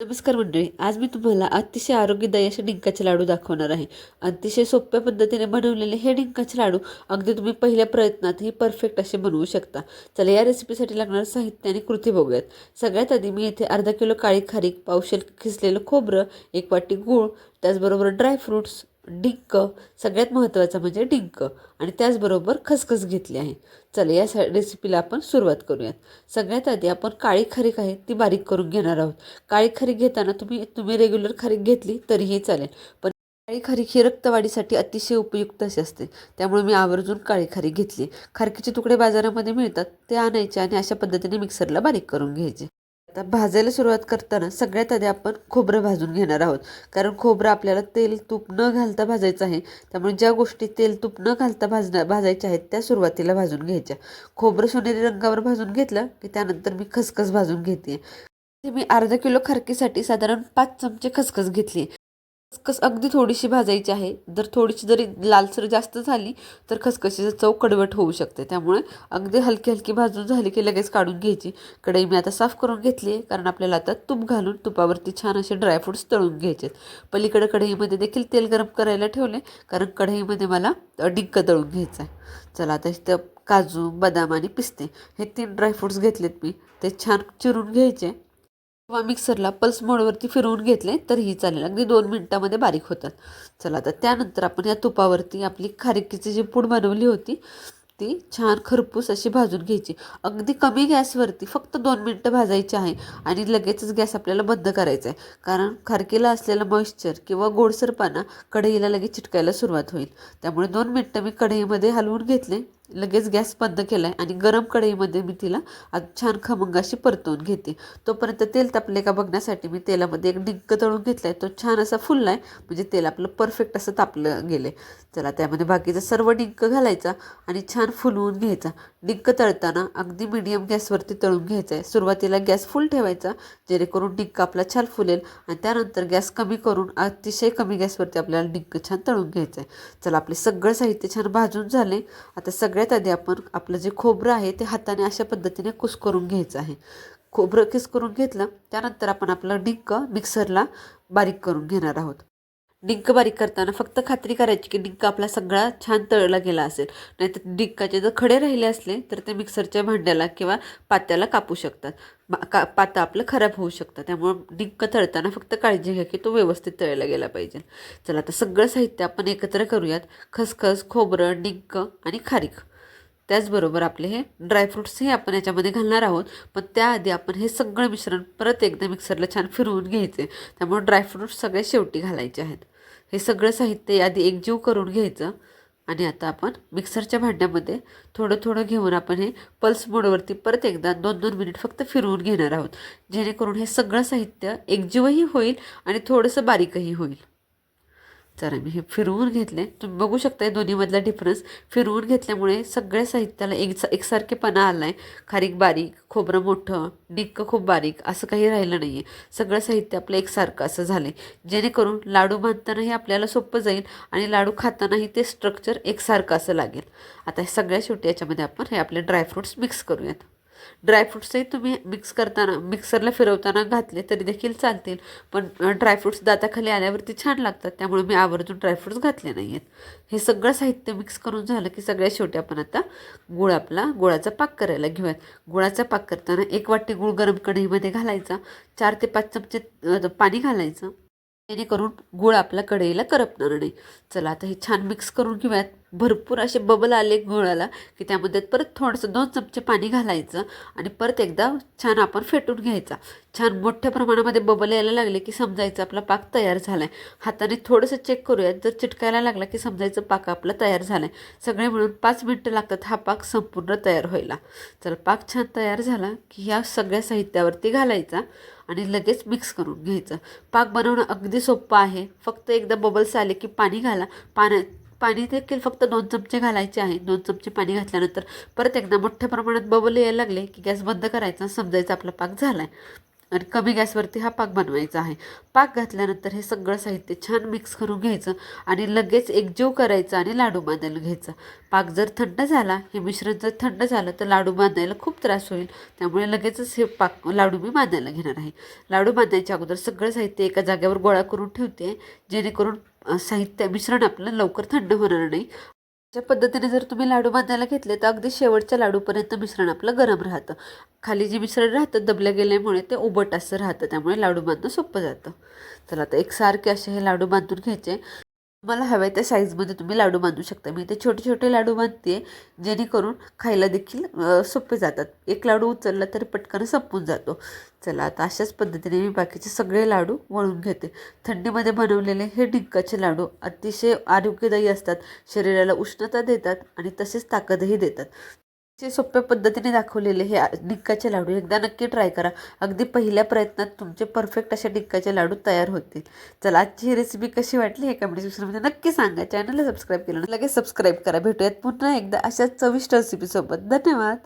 नमस्कार मंडळी आज मी तुम्हाला अतिशय आरोग्यदायी असे डिंकाचे लाडू दाखवणार आहे. अतिशय सोप्या पद्धतीने बनवलेले हे डिंकाचे लाडू अगदी तुम्ही पहिल्या प्रयत्नातही परफेक्ट असे बनवू शकता. चला या रेसिपीसाठी लागणारं साहित्य आणि कृती बघूयात. सगळ्यात आधी मी इथे अर्धा किलो काळी खारीक पावशेल खिसलेलं खोबरं एक वाटी गूळ त्याचबरोबर ड्रायफ्रूट्स डिंक सगळ्यात महत्त्वाचं म्हणजे डिंक. आणि त्याचबरोबर खसखस घेतली आहे. चला या सा रेसिपीला आपण सुरुवात करूयात. सगळ्यात आधी आपण काळी खारीक आहे ती बारीक करून घेणार आहोत. काळी खारीक घेताना तुम्ही तुम्ही रेग्युलर खारीक घेतली तरीही चालेल. पण काळी खारीक ही रक्तवाढीसाठी अतिशय उपयुक्त अशी असते. त्यामुळे मी आवर्जून काळी खारीक घेतली. खारकीचे तुकडे बाजारामध्ये मिळतात ते आणायचे आणि अशा पद्धतीने मिक्सरला बारीक करून घ्यायचे. आता भाजायला सुरुवात करताना सगळ्यात आधी आपण खोबरं भाजून घेणार आहोत. कारण खोबरं आपल्याला तेल तूप न घालता भाजायचं आहे. त्यामुळे ज्या गोष्टी तेल तूप न घालता भाजण्या भाजायच्या आहेत त्या सुरुवातीला भाजून घ्यायच्या. खोबरं सोनेरी रंगावर भाजून घेतलं की त्यानंतर मी खसखस भाजून घेते मी अर्धा किलो खारकीसाठी साधारण पाच चमचे खसखस घेतली खसखस अगदी थोडीशी भाजायची आहे. जर थोडीशी जरी लालसर जास्त झाली तर खसखशीचं चव कडवट होऊ शकते. त्यामुळे अगदी हलकी हलकी भाजून झाली की लगेच काढून घ्यायची. कढई मी आता साफ करून घेतली आहे कारण आपल्याला आता तूप घालून तुपावरती छान असे ड्रायफ्रूट्स तळून घ्यायचे पलीकडे कढईमध्ये देखील तेल गरम करायला ठेवले कारण कढईमध्ये मला डिंक तळून घ्यायचं आहे. चला आता इथं काजू बदाम आणि पिस्ते हे तीन ड्रायफ्रूट्स घेतलेत मी. ते छान चिरून घ्यायचे. किंवा मिक्सरला पल्स मोडवरती फिरवून घेतले तरीही चालेल. अगदी दोन मिनटामध्ये बारीक होतात. चला आता त्यानंतर आपण या तुपावरती आपली खारीकीची जी पूड बनवली होती ती छान खरपूस अशी भाजून घ्यायची. अगदी कमी गॅसवरती फक्त दोन मिनटं भाजायची आहे आणि लगेचच गॅस आपल्याला बंद करायचा आहे. कारण खारकीला असलेला मॉइश्चर किंवा गोडसरपणा कढईला लगेच चिटकायला सुरुवात होईल. त्यामुळे दोन मिनटं मी कढईमध्ये हलवून घेतले. लगेच गॅस बंद केला आहे आणि गरम कढईमध्ये मी तिला छान खमंग अशी परतवून घेते. तोपर्यंत तेल तापले का बघण्यासाठी मी तेलामध्ये एक डिंक तळून घेतला आहे तो छान असा फुलला आहे म्हणजे तेल आपलं परफेक्ट असं तापलं गेलं आहे चला त्यामध्ये बाकीचा सर्व डिंक घालायचा आणि छान फुलवून घ्यायचा. डिंक तळताना अगदी मिडियम गॅसवरती तळून घ्यायचा आहे सुरुवातीला गॅस फुल ठेवायचा जेणेकरून डिंक आपला छान फुलेल आणि त्यानंतर गॅस कमी करून अतिशय कमी गॅसवरती आपल्याला डिंक छान तळून घ्यायचं आहे चला आपले सगळं साहित्य छान भाजून झाले. आता सगळ्यात आधी आपण आपलं जे खोबरं आहे ते हाताने अशा पद्धतीने कुस करून घ्यायचं आहे. खोबरं किस करून घेतलं त्यानंतर आपण आपलं डिंक मिक्सरला बारीक करून घेणार आहोत. डिंक बारीक करताना फक्त खात्री करायची की डिंक आपला सगळा छान तळला गेला असेल. नाहीतर डिंकाचे जर खडे राहिले असले तर ते मिक्सरच्या भांड्याला किंवा पात्याला कापू शकतात. का पाता आपलं खराब होऊ शकतं. त्यामुळं डिंक तळताना फक्त काळजी घ्या की तो व्यवस्थित तळला गेला पाहिजे. चला आता सगळं साहित्य आपण एकत्र करूयात. खसखस खोबरं डिंक आणि खारीक. त्याचबरोबर आपले हे ड्रायफ्रुट्सही आपण याच्यामध्ये घालणार आहोत. पण त्याआधी आपण हे सगळं मिश्रण परत एकदा मिक्सरला छान फिरवून घ्यायचे. त्यामुळे ड्रायफ्रूट्स सगळे शेवटी घालायचे आहेत. हे सगळं साहित्य आधी एकजीव करून घ्यायचं आणि आता आपण मिक्सरच्या भांड्यामध्ये थोडं थोडं घेऊन आपण हे पल्स मोडवरती परत एकदा दोन दोन मिनिट फक्त फिरवून घेणार आहोत. जेणेकरून हे सगळं साहित्य एकजीवही होईल आणि थोडंसं बारीकही होईल. जरा मी हे फिरवून घेतले. तुम्ही बघू शकता दोन्हीमधला डिफरन्स फिरवून घेतल्यामुळे सगळ्या साहित्याला एक एकसारखेपणा आला आहे खारीक बारीक खोबरं मोठं डिक्क खूप बारीक असं काही राहिलं नाही आहे सगळं साहित्य आपलं एकसारखं असं झालं आहे जेणेकरून लाडू बांधतानाही आपल्याला सोपं जाईल आणि लाडू खातानाही ते स्ट्रक्चर एकसारखं असं लागेल. आता हे सगळ्या शेवटी याच्यामध्ये आपण हे आपले ड्रायफ्रूट्स मिक्स करूयात. ड्रायफ्रुट्सही तुम्ही मिक्स करताना मिक्सरला फिरवताना घातले तरी देखील चालतील. पण ड्रायफ्रुट्स दाताखाली आल्यावरती छान लागतात. त्यामुळे मी आवर्जून ड्रायफ्रुट्स घातले नाही आहेत हे सगळं साहित्य मिक्स करून झालं की सगळ्या शेवटी आपण आता गुळ आपला गुळाचा पाक करायला घेऊयात. गुळाचा पाक करताना एक वाटी गुळ गरम कढईमध्ये घालायचा. चार ते पाच चमचे पाणी घालायचं. जेणेकरून गुळ आपल्या कढईला करपणार नाही. चला आता हे छान मिक्स करून घेऊयात. भरपूर असे बबल आले घोळाला की त्यामध्ये परत थोडंसं दोन चमचे पाणी घालायचं आणि परत एकदा छान आपण फेटून घ्यायचा. छान मोठ्या प्रमाणामध्ये बबल यायला लागले की समजायचं आपला पाक तयार झाला आहे हाताने थोडंसं चेक करूयात जर चिटकायला लागला की समजायचं पाक आपला तयार झाला आहे सगळे मिळून पाच मिनटं लागतात हा पाक संपूर्ण तयार व्हायला. चल पाक छान तयार झाला की ह्या सगळ्या साहित्यावरती घालायचा आणि लगेच मिक्स करून घ्यायचं. पाक बनवणं अगदी सोपं आहे. फक्त एकदा बबल्स आले की पाणी घाला. पाण्या पाणी देखील फक्त दोन चमचे घालायचे आहे. दोन चमचे पाणी घातल्यानंतर परत एकदा मोठ्या प्रमाणात बबल यायला लागले की गॅस बंद करायचा समजायचा आपला पाक झाला आहे आणि कमी गॅसवरती हा पाक बनवायचा आहे. पाक घातल्यानंतर हे सगळं साहित्य छान मिक्स करून घ्यायचं आणि लगेच एकजीव करायचं आणि लाडू बांधायला घ्यायचा. पाक जर थंड झाला हे मिश्रण जर थंड झालं तर लाडू बांधायला खूप त्रास होईल. त्यामुळे लगेचच हे पाक लाडू मी बांधायला घेणार आहे. लाडू बांधायच्या अगोदर सगळं साहित्य एका जागेवर गोळा करून ठेवते जेणेकरून साहित्य मिश्रण आपलं लवकर थंड होणार नाही. अशा पद्धतीने जर तुम्ही लाडू बांधायला घेतले तर अगदी शेवटच्या लाडूपर्यंत मिश्रण आपलं गरम राहतं. खाली जे मिश्रण राहतं दबल्या गेल्यामुळे ते उबट असं राहतं त्यामुळे लाडू बांधणं सोपं जातं. चला आता एकसारखे असे हे लाडू बांधून घ्यायचे. तुम्हाला हव्या त्या साईजमध्ये तुम्ही लाडू बांधू शकता. मी ते छोटे छोटे लाडू बांधते जेणेकरून खायला देखील सोपे जातात. एक लाडू उचलला तरी पटकन संपून जातो. चला आता अशाच पद्धतीने मी बाकीचे सगळे लाडू वळून घेते. थंडीमध्ये बनवलेले हे डिंकाचे लाडू अतिशय आरोग्यदायी असतात. शरीराला उष्णता देतात आणि तसेच ताकदही देतात. जे सोप्या पद्धतीने दाखवलेले हे डिंकाचे लाडू एकदा नक्की ट्राय करा. अगदी पहिल्या प्रयत्नात तुमचे परफेक्ट असे डिंकाचे लाडू तयार होतील. चला आजची ही रेसिपी कशी वाटली हे कमेंट सेक्शनमध्ये नक्की सांगा. चॅनलला सबस्क्राईब केलं लगेच सबस्क्राईब करा. भेटूयात पुन्हा एकदा अशाच चविष्ट रेसिपीसोबत धन्यवाद!